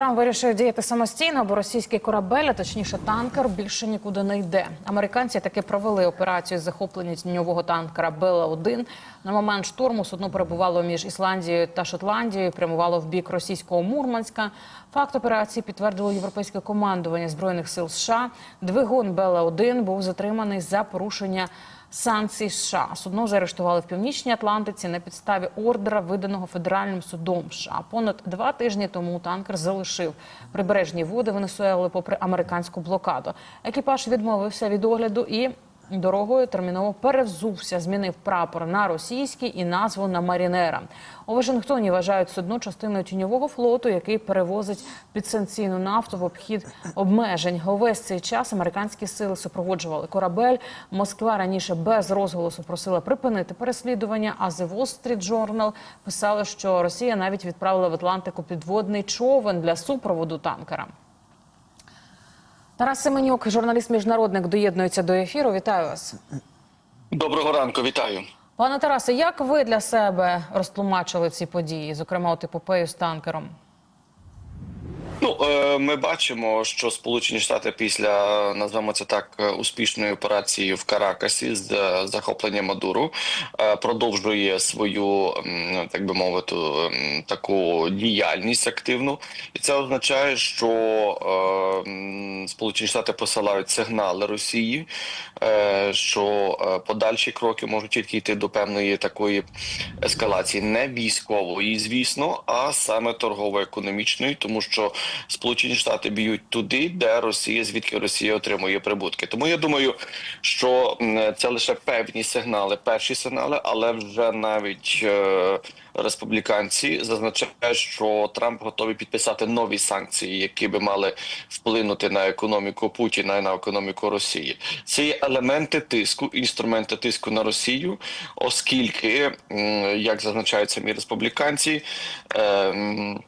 Трамп вирішив діяти самостійно, бо російський корабель, а точніше танкер, більше нікуди не йде. Американці таки провели операцію з захоплення тіньового танкера Бела 1 На момент штурму судно перебувало між Ісландією та Шотландією, прямувало в бік російського Мурманська. Факт операції підтвердило європейське командування збройних сил США. Двигун Бела 1 був затриманий за порушення. Санкцій США судно заарештували в північній Атлантиці на підставі ордера, виданого федеральним судом США. Понад два тижні тому танкер залишив прибережні води Венесуели попри американську блокаду. Екіпаж відмовився від огляду і дорогою терміново перевзувся, змінив прапор на російський і назву на Марінера. У Вашингтоні вважають судно частиною тіньового флоту, який перевозить підсанкційну нафту в обхід обмежень. Увесь цей час американські сили супроводжували корабель. Москва раніше без розголосу просила припинити переслідування. А The Wall Street Journal писали, що Росія навіть відправила в Атлантику підводний човен для супроводу танкера. Тарас Семенюк, журналіст-міжнародник, доєднується до ефіру. Вітаю вас. Доброго ранку, вітаю. Пане Тарасе, як ви для себе розтлумачили ці події, зокрема от епопею з танкером? Ну е, ми бачимо, що Сполучені Штати після назвемо це так е, успішної операції в Каракасі з е, захопленням Мадуру продовжує свою так би мовити таку діяльність активну, і це означає, що Сполучені Штати посилають сигнали Росії, що подальші кроки можуть тільки йти до певної такої ескалації, не військової, звісно, а саме торгово-економічної, тому що Сполучені Штати б'ють туди, де Росія, звідки Росія отримує прибутки. Тому я думаю, що це лише певні сигнали, перші сигнали, але вже навіть е, республіканці зазначають, що Трамп готовий підписати нові санкції, які би мали вплинути на економіку Путіна і на економіку Росії. Це є елементи тиску, інструменти тиску на Росію, оскільки, як зазначають самі республіканці. е,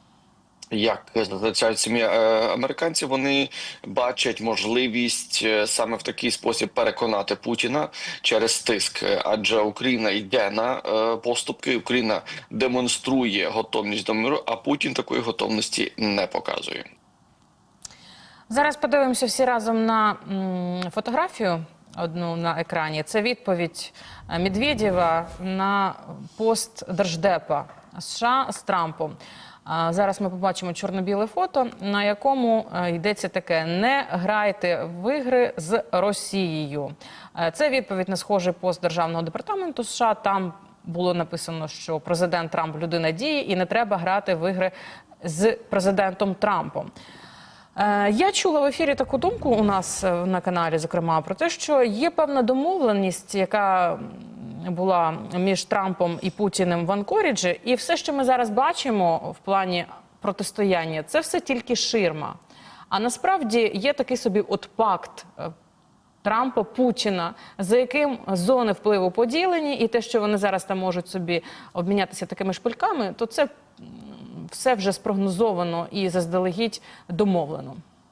як зазначають самі е, американці, вони бачать можливість е, саме в такий спосіб переконати Путіна через тиск, адже Україна йде на е, поступки, Україна демонструє готовність до миру, а Путін такої готовності не показує. Зараз подивимося всі разом на фотографію одну на екрані. Це відповідь Медведєва на пост Держдепа США з Трампом. Зараз ми побачимо чорно-біле фото, на якому е, йдеться таке: не грайте в ігри з Росією. Е, Це відповідь на схожий пост державного департаменту США. Там було написано, що президент Трамп людина дії, і не треба грати в ігри з президентом Трампом. Е, Я чула в ефірі таку думку у нас на каналі, зокрема, про те, що є певна домовленість, яка була між Трампом і Путіним в Анкоріджі, і все, що ми зараз бачимо в плані протистояння, це все тільки ширма. А насправді є такий собі от пакт. е, Трампа Путіна, за яким зони впливу поділені, і те, що вони зараз там можуть собі обмінятися такими шпильками, то це все вже спрогнозовано і заздалегідь домовлено.